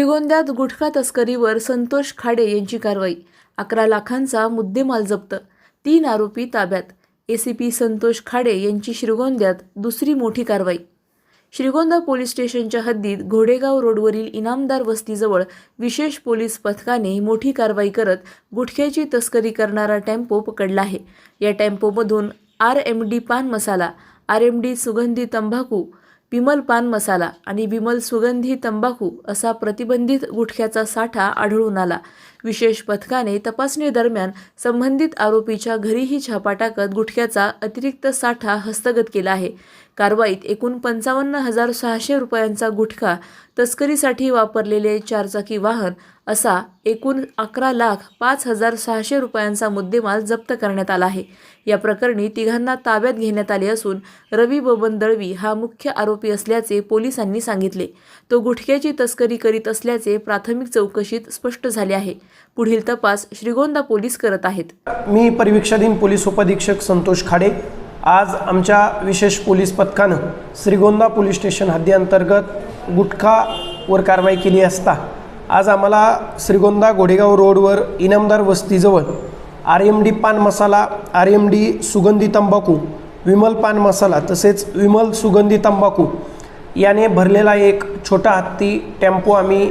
श्रीगोंद्यात गुटखा तस्करीवर संतोष खाडे यांची कारवाई. अकरा लाखांचा मुद्देमाल जप्त. तीन आरोपी ताब्यात. एसीपी संतोष खाडे यांची श्रीगोंद्यात दुसरी मोठी कारवाई. श्रीगोंदा पोलीस स्टेशनच्या हद्दीत घोडेगाव रोडवरील इनामदार वस्तीजवळ विशेष पोलीस पथकाने मोठी कारवाई करत गुटख्याची तस्करी करणारा टेम्पो पकडला आहे. या टेम्पोमधून आर एम डी पान मसाला आर एम डी सुगंधी तंबाखू विमल पान मसाला आणि विमल सुगंधी तंबाखू असा प्रतिबंधित गुटख्याचा साठा आढळून आला. विशेष पथकाने तपासणी दरम्यान संबंधित आरोपीच्या घरीही छापा टाकत गुटख्याचा अतिरिक्त साठा हस्तगत केला आहे. कारवाईत एकूण पंचावन्न हजार सहाशे रुपयांचा गुटखा तस्करीसाठी वापरलेले चारचाकी वाहन असा एकूण अकरा लाख पाच हजार सहाशे रुपयांचा मुद्देमाल जप्त करण्यात आला आहे. या प्रकरणी तिघांना ताब्यात घेण्यात आले असून रवी बबन दळवी हा मुख्य आरोपी असल्याचे पोलिसांनी सांगितले. तो गुटख्याची तस्करी करीत असल्याचे प्राथमिक चौकशीत स्पष्ट झाले आहे. पुढील तपास श्रीगोंदा पोलीस करत आहेत. मी परिवीक्षाधीन पोलीस उपअधीक्षक संतोष खाडे आज आमच्या विशेष पोलीस पथकानं श्रीगोंदा पोलीस स्टेशन हद्दीअंतर्गत गुटखावर कारवाई केली असता आज आम्हाला श्रीगोंदा घोडेगाव रोडवर इनामदार वस्तीजवळ आर एम डी पान मसाला आर एम डी सुगंधी तंबाखू विमल पान मसाला तसेच विमल सुगंधी तंबाखू याने भरलेला एक छोटा हत्ती टेम्पो आम्ही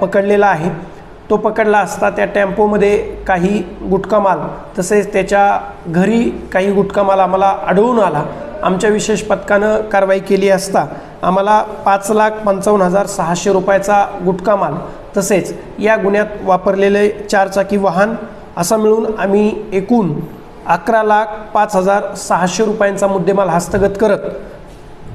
पकडलेला आहे. तो पकडला असता त्या टेम्पोमध्ये काही गुटखा माल तसेच त्याच्या घरी काही गुटखा माल आम्हाला आढळून आला. आमच्या विशेष पथकानं कारवाई केली असता आम्हाला पाच लाख पंचावन्न हजार सहाशे रुपयाचा गुटखा माल तसेच या गुन्ह्यात वापरलेले चारचाकी वाहन असं मिळून आम्ही एकूण अकरा लाख पाच हजार सहाशे रुपयांचा मुद्देमाल हस्तगत करत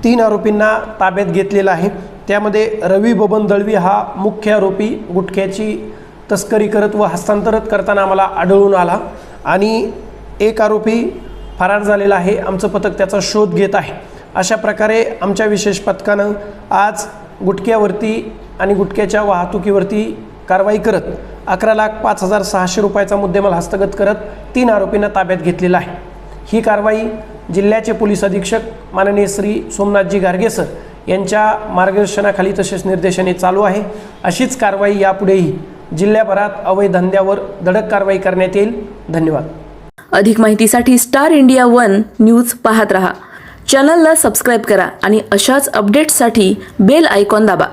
तीन आरोपींना ताब्यात घेतलेला आहे. त्यामध्ये रवी बबन दळवी हा मुख्य आरोपी गुटख्याची तस्करी करत व हस्तांतरित करताना आम्हाला आढळून आला. आणि एक आरोपी फरार झालेला आहे. आमचं पथक त्याचा शोध घेत आहे. अशा प्रकारे आमच्या विशेष पथकानं आज गुटख्यावरती आणि गुटख्याच्या वाहतुकीवरती कारवाई करत अकरा लाख पाच हजार सहाशे रुपयाचा मुद्देमाल हस्तगत करत तीन आरोपींना ताब्यात घेतलेला आहे. ही कारवाई जिल्ह्याचे पोलीस अधीक्षक माननीय श्री सोमनाथजी गार्गे सर यांच्या मार्गदर्शनाखाली तसेच निर्देशाने चालू आहे. अशीच कारवाई यापुढेही जिल्ह्याभरात अवैध धंद्यावर धडक कारवाई करण्यात येईल. धन्यवाद. अधिक माहितीसाठी स्टार इंडिया वन न्यूज पाहत रहा. चॅनलला सबस्क्राईब करा आणि अशाच अपडेट्ससाठी बेल आयकॉन दाबा.